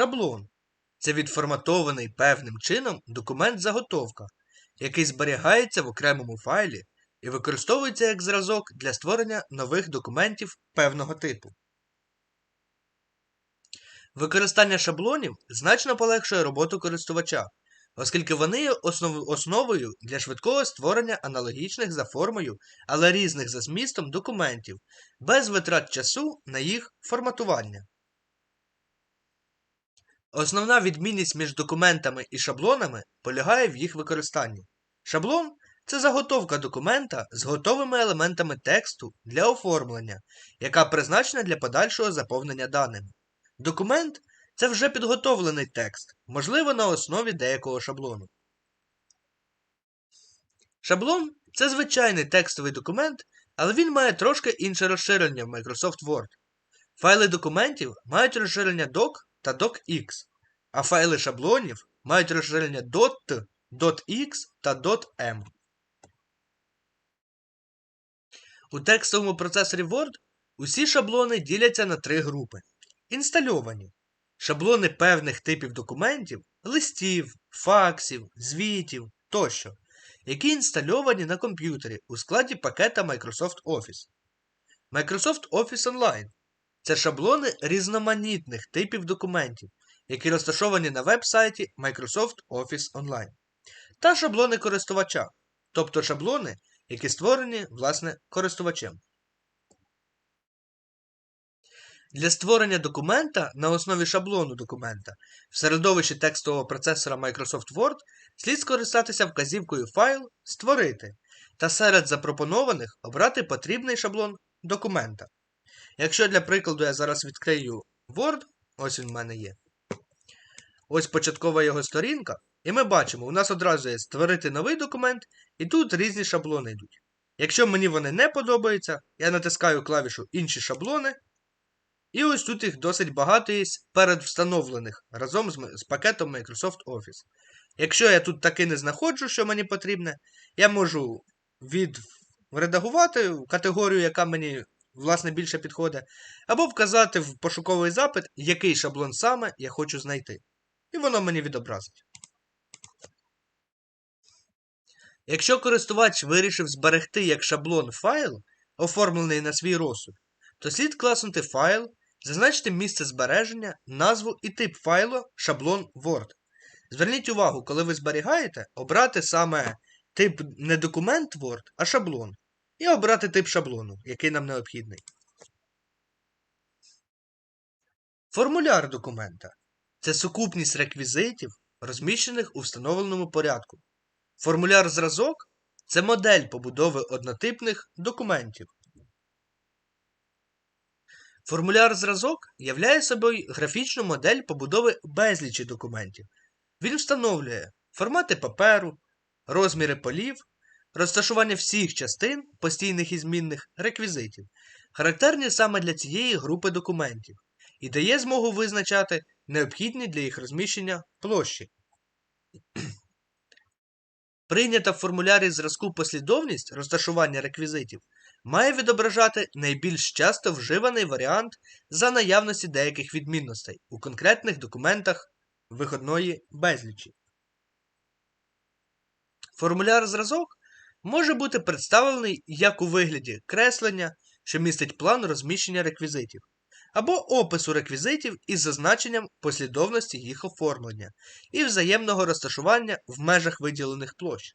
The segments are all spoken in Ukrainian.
Шаблон це відформатований певним чином документ-заготовка, який зберігається в окремому файлі і використовується як зразок для створення нових документів певного типу. Використання шаблонів значно полегшує роботу користувача, оскільки вони є основ- основою для швидкого створення аналогічних за формою, але різних за змістом документів, без витрат часу на їх форматування. Основна відмінність між документами і шаблонами полягає в їх використанні. Шаблон це заготовка документа з готовими елементами тексту для оформлення, яка призначена для подальшого заповнення даними. Документ це вже підготовлений текст, можливо, на основі деякого шаблону. Шаблон це звичайний текстовий документ, але він має трошки інше розширення в Microsoft Word. Файли документів мають розширення doc та docx, а файли шаблонів мають розширення dot, .x та .m. У текстовому процесорі Word усі шаблони діляться на три групи. Інстальовані шаблони певних типів документів, листів, факсів, звітів тощо, які інстальовані на комп'ютері у складі пакета Microsoft Office. Microsoft Office Online це шаблони різноманітних типів документів, які розташовані на веб-сайті Microsoft Office Online. Та шаблони користувача, тобто шаблони, які створені власне користувачем. Для створення документа на основі шаблону документа в середовищі текстового процесора Microsoft Word слід скористатися вказівкою Файл Створити та серед запропонованих обрати потрібний шаблон документа. Якщо для прикладу я зараз відкрию Word, ось він в мене є. Ось початкова його сторінка, і ми бачимо, у нас одразу є створити новий документ, і тут різні шаблони йдуть. Якщо мені вони не подобаються, я натискаю клавішу Інші шаблони. І ось тут їх досить багато є передвстановлених разом з, пакетом Microsoft Office. Якщо я тут таки не знаходжу, що мені потрібне, я можу відредагувати категорію, яка мені власне більше підходить, або вказати в пошуковий запит, який шаблон саме я хочу знайти. І воно мені відобразить. Якщо користувач вирішив зберегти як шаблон файл, оформлений на свій розсуд, то слід класнути файл, зазначити місце збереження, назву і тип файлу шаблон Word. Зверніть увагу, коли ви зберігаєте, обрати саме тип не документ Word, а шаблон. І обрати тип шаблону, який нам необхідний. Формуляр документа це сукупність реквізитів, розміщених у встановленому порядку. Формуляр зразок це модель побудови однотипних документів. Формуляр зразок являє собою графічну модель побудови безлічі документів. Він встановлює формати паперу, розміри полів, розташування всіх частин, постійних і змінних реквізитів, характерні саме для цієї групи документів, і дає змогу визначати необхідні для їх розміщення площі. Прийнята в формулярі зразку послідовність розташування реквізитів має відображати найбільш часто вживаний варіант за наявності деяких відмінностей у конкретних документах виходної безлічі. Формуляр зразок може бути представлений як у вигляді креслення, що містить план розміщення реквізитів, або опису реквізитів із зазначенням послідовності їх оформлення і взаємного розташування в межах виділених площ.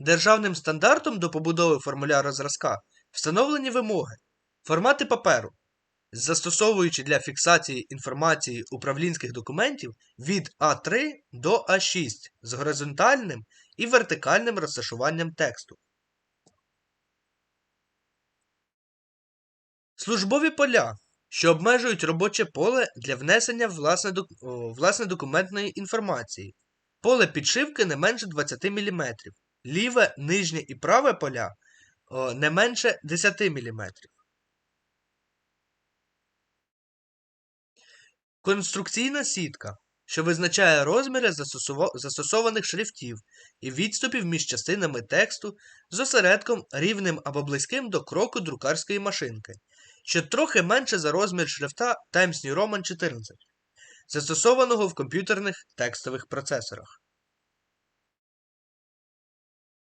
Державним стандартом до побудови формуляру зразка встановлені вимоги, формати паперу, застосовуючи для фіксації інформації управлінських документів від А3 до А6 з горизонтальним і вертикальним розташуванням тексту. Службові поля, що обмежують робоче поле для внесення власне, власне документної інформації. Поле підшивки не менше 20 мм. Ліве, нижнє і праве поля не менше 10 мм. Конструкційна сітка, що визначає розміри застосованих шрифтів і відступів між частинами тексту з осередком рівним або близьким до кроку друкарської машинки, що трохи менше за розмір шрифта Times New Roman 14, застосованого в комп'ютерних текстових процесорах.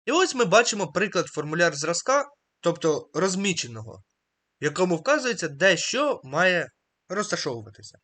І ось ми бачимо приклад формуляр зразка, тобто розміченого, в якому вказується, де що має розташовуватися.